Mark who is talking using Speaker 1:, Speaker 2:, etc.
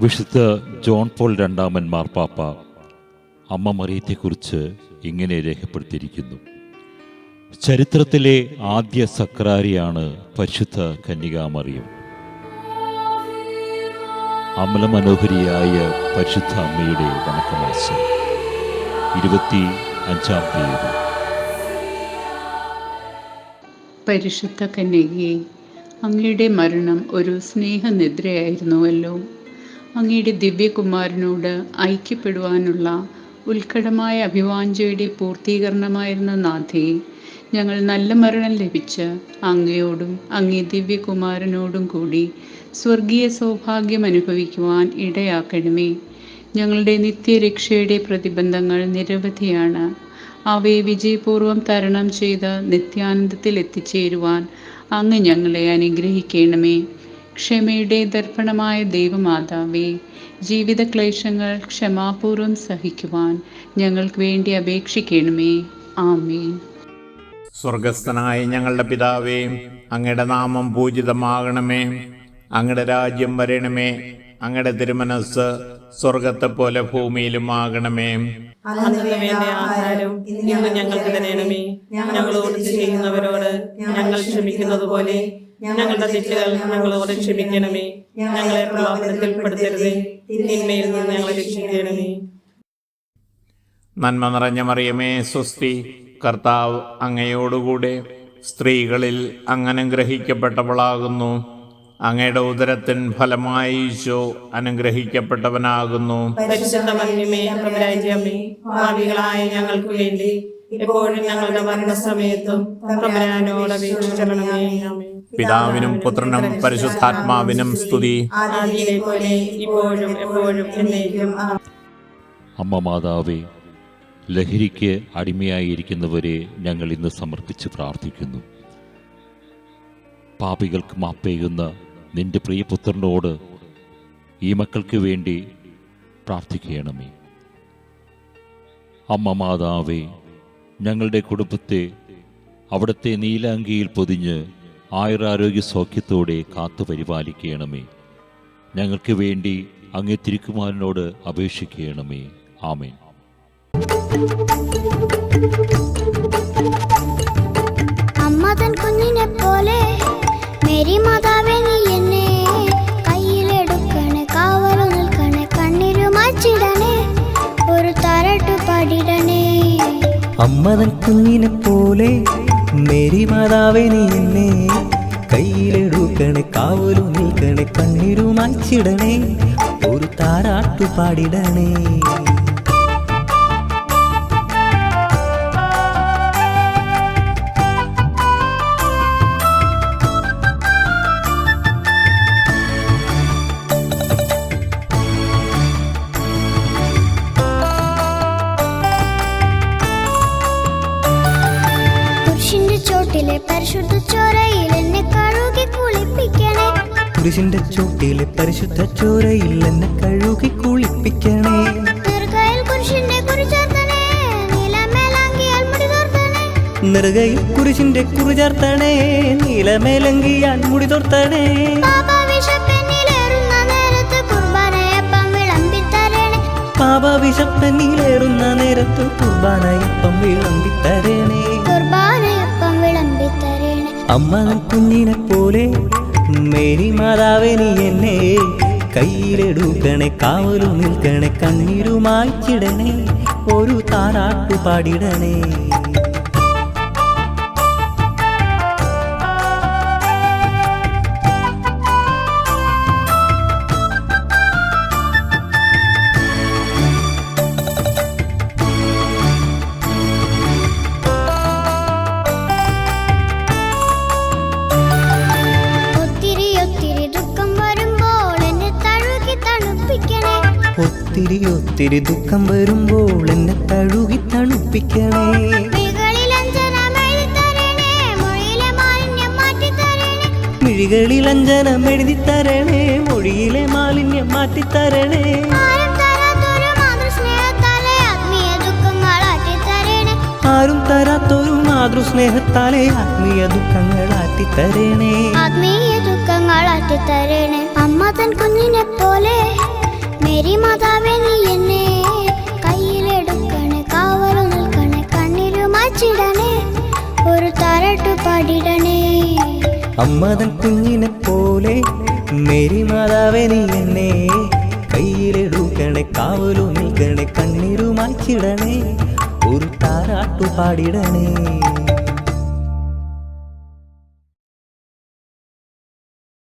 Speaker 1: വിശുദ്ധ John Paul രണ്ടാമൻ മാർപ്പാപ്പ അമ്മ മറിയത്തെക്കുറിച്ച് ഇങ്ങനെ രേഖപ്പെടുത്തിയിരിക്കുന്നു. ചരിത്രത്തിലെ ആദ്യ സക്രാരിയാണ് പരിശുദ്ധ കന്യകാമറിയം. അമലമനോഹരിയായ പരിശുദ്ധ അമ്മയുടെ വണക്കമാസം ഇരുപത്തി അഞ്ചാം തീയതി.
Speaker 2: പരിശുദ്ധ കന്യകയെ അങ്ങയുടെ മരണം ഒരു സ്നേഹനിദ്രയായിരുന്നുവല്ലോ. അങ്ങയുടെ ദിവ്യകുമാരനോട് ഐക്യപ്പെടുവാനുള്ള ഉത്കടമായ അഭിവാഞ്ചയുടെ പൂർത്തീകരണമായിരുന്ന നാഥി ഞങ്ങൾ നല്ല മരണം ലഭിച്ച് അങ്ങയോടും അങ്ങേ ദിവ്യകുമാരനോടും കൂടി സ്വർഗീയ സൗഭാഗ്യം അനുഭവിക്കുവാൻ ഇടയാക്കണമേ. ഞങ്ങളുടെ നിത്യരക്ഷയുടെ പ്രതിബന്ധങ്ങൾ നിരവധിയാണ്. അവയെ വിജയപൂർവം തരണം ചെയ്ത് നിത്യാനന്ദത്തിൽ എത്തിച്ചേരുവാൻ അങ്ങ് ഞങ്ങളെ അനുഗ്രഹിക്കണമേ. ക്ഷമയുടെ ദർപ്പണമായ ദൈവമാതാവേ ജീവിത ക്ലേശങ്ങൾ ക്ഷമാപൂർവം സഹിക്കുവാൻ ഞങ്ങൾക്ക് വേണ്ടി അപേക്ഷിക്കണമേ. ആമേൻ.
Speaker 3: സ്വർഗസ്ഥനായ ഞങ്ങളുടെ പിതാവേ അങ്ങയുടെ നാമം പൂജിതമാകണമേ. അങ്ങയുടെ രാജ്യം വരണമേ. അങ്ങയുടെ തിരുമനസ് സ്വർഗത്തെ പോലെ ഭൂമിയിലും ആകണമേ
Speaker 4: ഞങ്ങൾക്ക് തരണമേ. ഞങ്ങളോട് ചെയ്യുന്നവരോട് ഞങ്ങൾ ക്ഷമിക്കുന്നത് പോലെ ഞങ്ങളുടെ തെറ്റുകൾ ഞങ്ങളോട് ക്ഷമിക്കണമേ. ഞങ്ങളെ പ്രലോഭനത്തിൽ പെടുത്തരുതേ. തിന്മയിൽ നിന്ന് ഞങ്ങളെ രക്ഷിക്കണമേ.
Speaker 3: നന്മ നിറഞ്ഞ മറിയമേ സ്വസ്തി കർത്താവ് അങ്ങയോടുകൂടെ സ്ത്രീകളിൽ അങ്ങനെ ഗ്രഹിക്കപ്പെട്ടവളാകുന്നു. അങ്ങയുടെ ഉദരത്തിൻ ഫലമായി ഈശോ അനുഗ്രഹിക്കപ്പെട്ടവനാകുന്നു.
Speaker 4: ഞങ്ങൾക്ക് വേണ്ടി എപ്പോഴും ഞങ്ങളുടെ മരണസമയത്തും.
Speaker 3: പിതാവിനും പുത്രനും പരിശുദ്ധാത്മാവിനും സ്തുതി.
Speaker 1: അമ്മ മാതാവേ ലഹരിക്ക് അടിമയായിരിക്കുന്നവരെ ഞങ്ങൾ ഇന്ന് സമർപ്പിച്ച് പ്രാർത്ഥിക്കുന്നു. പാപികൾക്ക് മാപ്പേകുന്ന നിന്റെ പ്രിയപുത്രനോട് ഈ മക്കൾക്ക് വേണ്ടി പ്രാർത്ഥിക്കണമേ. അമ്മ മാതാവേ ഞങ്ങളുടെ കുടുംബത്തെ അവിടുത്തെ നീലാങ്കിയിൽ പൊതിഞ്ഞ് ആയുരാരോഗ്യ സൗഖ്യത്തോടെ കാത്തു പരിപാലിക്കണമേ. ഞങ്ങൾക്ക് വേണ്ടി അങ്ങേ തിരുക്കുമാരനോട് അപേക്ഷിക്കണമേ. ആമേൻ.
Speaker 5: അമ്മ തൻ കുഞ്ഞിനെ പോലെ മേരി മാതാവേ നീ എന്നെ കയ്യിലെടുക്കണേ കാവലു നിൽക്കണേ കണ്ണിരുമാച്ചിടണേ ഒരു തരട്ടു പാടിടണേ.
Speaker 6: അമ്മതൻ കുഞ്ഞിനെ പോലെ മേരി മാതാവേ നീ എന്നെ കയ്യിലെടുക്കണേ കാവലു നിൽക്കണേ കണ്ണീരുമാച്ചിടണേ ഒരു താരാട്ടു പാടിടണേ.
Speaker 5: ചോട്ടിലെ പരിശുദ്ധ ചോരയിൽ എന്നെ കഴുകി കുളിപ്പിക്കണേ.
Speaker 6: കുരിശിന്റെ ചോട്ടിലെ പരിശുദ്ധ ചോരയിൽ എന്നെ കഴുകി കുളിപ്പിക്കണേ.
Speaker 5: ദീർഘയിൽ കുരിശിന്റെ കുറിച്ചേർത്തണേ നീലമേലാങ്കിയാൽ മുടി തോർത്തണേ.
Speaker 6: നെറുകയിൽ കുരിശിന്റെ കുറിചേർത്തണേ നീലമേലങ്കിയാൽ മുടി തോർത്തണേ.
Speaker 5: പാപ
Speaker 6: വിശപ്പനിലേറുന്ന നേരത്ത് അമ്മ കുഞ്ഞിനെ പോലെ മേരി മാതാവിനി എന്നെ കയ്യിലെടുക്കണേ കാവലു നിൽക്കണേ കണ്ണീരുമായിച്ചിടണേ ഒരു താരാട്ടു പാടിടണേ.
Speaker 5: ഒത്തിരി ഒത്തിരി ദുഃഖം വരുമ്പോൾ എന്നെ തഴുകി തണുപ്പിക്കണേ.
Speaker 6: മിഴികളിൽ അഞ്ജനം എഴുതി തരണേ മൊഴിയിലെ മാലിന്യം മാറ്റിത്തരണേ.
Speaker 5: ആരും തരാത്തൊരു മാതൃസ്നേഹത്താലെ ആത്മീയ ദുഃഖങ്ങൾ ആറ്റിത്തരണേ.
Speaker 6: ആരും തരാത്തൊരു മാതൃസ്നേഹത്താലെ ആത്മീയ ദുഃഖങ്ങൾ ആറ്റിത്തരണേ.
Speaker 5: ആത്മീയ ദുഃഖങ്ങൾ ആറ്റിത്തരണേ. അമ്മ തൻ കുഞ്ഞിനെ പോലെ
Speaker 6: അമ്മതൻ കുഞ്ഞിനെ പോലെ മേരി മാതാവേ നീ എന്നെ കയ്യിലെടുക്കണേ കാവലു നിൽക്കണേ കണ്ണീരു മാച്ചിടണേ ഒരു താരാട്ടു പാടിടണേ.